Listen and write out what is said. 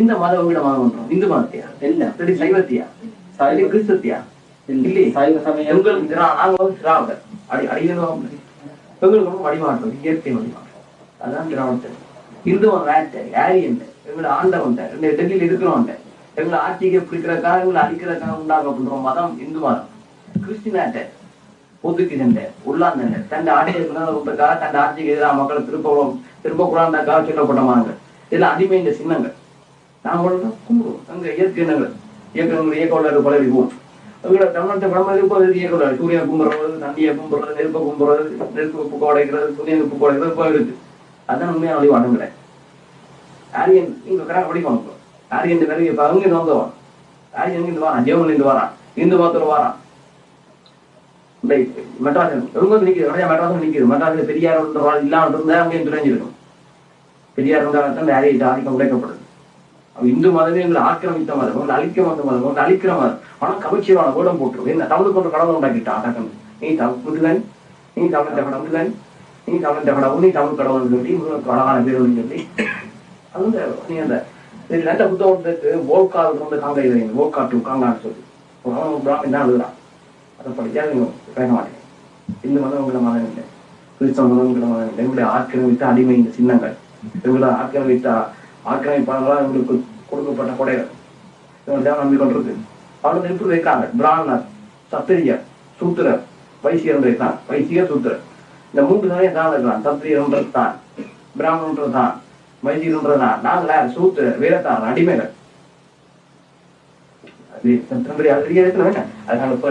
இந்த மதம் உங்களோட மதம் பண்றோம் இந்து மதத்தையா? இல்ல. சரி சைவத்தியா? சரி கிறிஸ்தத்தியா இல்லையே சைவ சமயம். எங்களுக்கு திரா நாங்க வந்து திராவிடர். அடி அடிக்கிறோம் எங்களுக்கு வந்து வழிமாற்றம் இயற்கை வழிமாற்றம் அதான் திராவிடர். இந்துவன் வேட்டை ஆரியன் எங்களை ஆண்டவன் எங்களை டெல்லியில் இருக்கிறவன் எங்களை ஆட்சிக்கு பிடிக்கிறக்காக எங்களை அடிக்கிறக்காக உண்டாக்கப்படுற மதம் இந்து மதம். கிறிஸ்டினாட்ட ஒதுக்குதண்ட உள்ளாந்தண்ட தன் ஆட்சியை தன் ஆட்சிக்கு எதிராக மக்களை திருப்ப திருப்பக்கூடாதுக்காக சொல்லப்பட்ட மதங்கள். இதெல்லாம் அடிமையின் சின்னங்கள். நாங்கள் கும்பிடுவோம். அங்க இயற்கை இனங்கள் இயக்கங்கள் இயக்க பல விடுவோம் எங்களோட தமிழ்நாட்டு பிரம்ம இருப்பது இயக்க சூரியன் கும்பிடுறது தண்ணியை கும்பிடுறது நெருப்பை கும்பிடுறது நெருப்பு உப்பு உடைக்கிறது சூரியன் உப்பு உடைக்கிறது இப்போ இருக்கு. அதான் உண்மையான வழிபாடுங்களே. ஆரியன் இங்க கடை படிக்கணும் இப்போ ஆரியன் வேலையை இப்போ அங்க இருந்து ஆரியன் இருந்து வாரான். ஜெவன் இருந்து வரான். இந்து மதத்தில் வரான். மெட்ராஸ் ரொம்ப நிற்கிது நிறைய மெட்ராஸும் நிற்கிது மெட்ராஸில் பெரியார் இல்லாமல் இருந்தால் அங்கேயும் துறைஞ்சிருக்கும் பெரியார் இருந்தால் தான் ஆரிய ஆதிக்கம் உடைக்கப்படுது. இந்து மதமே எங்களை ஆக்கிரமித்த மதம் உங்களை அழிக்க வந்த மதம் உங்களை அழிக்கிற மதம். ஆனால் கவிச்சியமான வேடம் போட்டுரும். என்ன தமிழ் ஒரு கடவுள் உண்டாக்கிட்டா? அடக்கம். நீ தமிழ் புதுகன் நீ தமிழ் கடவுள் நீ தமிழ் கடவுள் நீ தமிழ் கடவுள் சொல்லி உங்களுக்கு அழகான பேர் சொல்லி. அது வந்து நீ அந்த இது நல்ல புத்தகத்துக்கு ஓக்கால் வந்து காங்க இது வோல்காட்டு காங்கான்னு சொல்லி. அவன் பிராமின் தான் எழுதுறான். அதை படிச்சா நீங்கள் பேச மாட்டேன். இந்து மதம் உங்களை மதம் இல்லை. கிறிஸ்தவ மதம் உங்களை மதம் இல்லை. எங்களுடைய ஆக்கிரமித்த அடிமை இந்த சின்னங்கள். எங்களை ஆக்கிரமித்த ஆக்கிரமிப்பாளர்களால் எங்களுக்கு கொடுக்கப்பட்ட கொடைகள். இவங்க நம்பிக்கொண்டிருக்கு அவங்க எப்படி வைக்காங்க பிராமணர் சத்திரியர் சூத்திரர் வைசியர் இருக்கான் வைசியர் சூத்திரர். இந்த மூன்று நிறைய தான் இருக்கிறான். சத்திரியன்றது தான் பிராமணன்றது தான் வைசியன்றது தான் நாங்கள் யார்? சூத்திரர் வீரத்தார் அடிமைகள். அது தம்பி அது இருக்கிற வேண்டாம் அதனால இப்போ